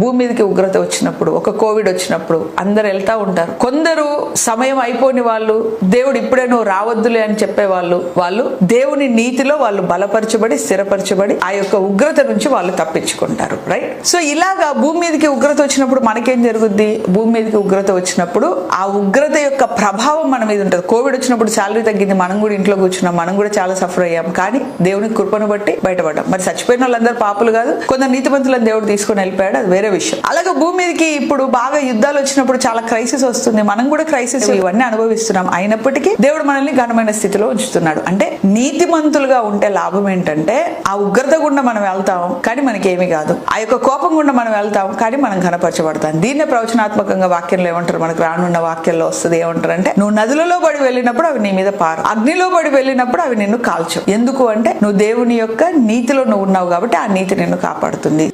భూమి మీదకి ఉగ్రత వచ్చినప్పుడు ఒక కోవిడ్ వచ్చినప్పుడు అందరు వెళ్తా ఉంటారు. కొందరు సమయం అయిపోని వాళ్ళు దేవుడు ఇప్పుడే నువ్వు రావద్దులే అని చెప్పే వాళ్ళు వాళ్ళు దేవుని నీతిలో వాళ్ళు బలపరచబడి స్థిరపరచబడి ఆ యొక్క ఉగ్రత నుంచి వాళ్ళు తప్పించుకుంటారు రైట్ సో ఇలాగా భూమి మీదకి ఉగ్రత వచ్చినప్పుడు మనకేం జరుగుద్ది? భూమి మీదకి ఉగ్రత వచ్చినప్పుడు ఆ ఉగ్రత యొక్క ప్రభావం మన మీద ఉంటుంది. కోవిడ్ వచ్చినప్పుడు శాలరీ తగ్గింది మనం కూడా ఇంట్లో కూర్చున్నాం మనం కూడా చాలా సఫర్ అయ్యాం. కానీ దేవుని కృపను బట్టి బయటపడ్డాం. మరి చచ్చిపోయిన వాళ్ళందరూ పాపులు కాదు. కొందరు నీతిమంతులను దేవుడు తీసుకొని వెళ్ళిపోయాడు అది వేరే విషయం. అలాగే భూమి మీదకి ఇప్పుడు బాగా యుద్ధాలు వచ్చినప్పుడు చాలా క్రైసిస్ వస్తుంది. మనం కూడా క్రైసిస్ ఇవన్నీ అనుభవిస్తున్నాం. అయినప్పటికీ దేవుడు మనల్ని ఘనమైన స్థితిలో ఉంచుతున్నాడు. అంటే నీతిమంతులుగా ఉంటే లాభం ఏంటంటే ఆ ఉగ్రత గుండా మనం వెళ్తాం కానీ మనకి ఏమీ కాదు. ఆ యొక్క కోపం గుండా మనం వెళ్తాం కానీ మనం ఘనపరచబడతాం. దీన్నే ప్రవచనాత్మకంగా వాక్యంలో ఏమంటారు? మనకు రానున్న వాక్యంలో వస్తుంది. ఏమంటారు అంటే నువ్వు నదులలో పడి వెళ్ళినప్పుడు అవి నీ మీద పారు. అగ్నిలో పడి వెళ్ళినప్పుడు అవి నిన్ను కాల్చు. ఎందుకు అంటే నువ్వు దేవుని యొక్క నీతిలో నువ్వు ఉన్నావు కాబట్టి ఆ నీతి నిన్ను కాపాడుతుంది.